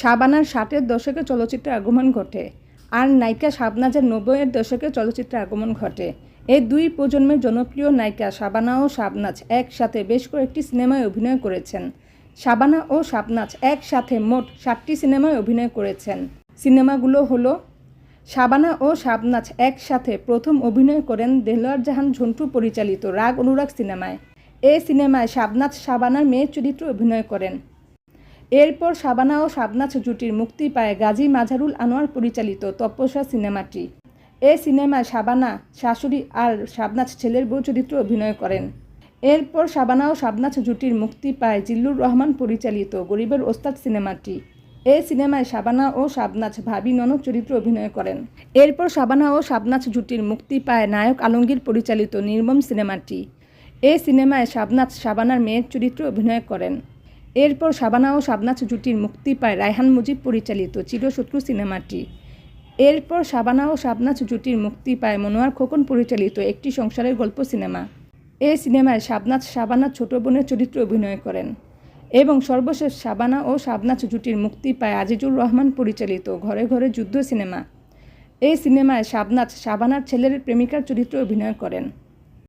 শাবানার ষাটের দশকে চলচ্চিত্রে আগমন ঘটে আর নায়িকা শাবনাজের নব্বইয়ের দশকে চলচ্চিত্রে আগমন ঘটে। এই দুই প্রজন্মের জনপ্রিয় নায়িকা শাবানা ও শাবনাজ একসাথে বেশ কয়েকটি সিনেমায় অভিনয় করেছেন। শাবানা ও শাবনাজ একসাথে মোট ষাটটি সিনেমায় অভিনয় করেছেন। সিনেমাগুলো হলো, শাবানা ও শাবনাজ একসাথে প্রথম অভিনয় করেন দেলোয়ার জাহান ঝন্টু পরিচালিত রাগ অনুরাগ সিনেমায়। এই সিনেমায় শাবনাজ শাবানার মেয়ের চরিত্রে অভিনয় করেন। এরপর শাবানা ও শাবনাজ জুটির মুক্তি পায় গাজী মাঝারুল আনোয়ার পরিচালিত তপস্যা সিনেমাটি। এ সিনেমায় শাবানা, শাশুড়ি আর শাবনাজ ছেলের বউ চরিত্রে অভিনয় করেন। এরপর শাবানা ও শাবনাজ জুটির মুক্তি পায় জিল্লুর রহমান পরিচালিত গরিবের ওস্তাদ সিনেমাটি। এই সিনেমায় শাবানা ও শাবনাজ ভাবি ননদ চরিত্রে অভিনয় করেন। এরপর শাবানা ও শাবনাজ জুটির মুক্তি পায় নায়ক আলমগীর পরিচালিত নির্মম সিনেমাটি। এই সিনেমায় শাবনাজ শাবানার মেয়ের চরিত্রে অভিনয় করেন। এরপর শাবানা ও শাবনাজ জুটির মুক্তি পায় রায়হান মুজিব পরিচালিত চিরশত্রু সিনেমাটি। এরপর শাবানা ও শাবনাজ জুটির মুক্তি পায় মনোয়ার খোকন পরিচালিত একটি সংসারের গল্প সিনেমা। এই সিনেমায় শাবনাজ শাবানা ছোট বোনের চরিত্রে অভিনয় করেন এবং সর্বশেষ শাবানা ও শাবনাজ জুটির মুক্তি পায় আজিজুর রহমান পরিচালিত ঘরে ঘরে যুদ্ধ সিনেমা। এই সিনেমায় শাবনাজ শাবানার ছেলের প্রেমিকার চরিত্রে অভিনয় করেন।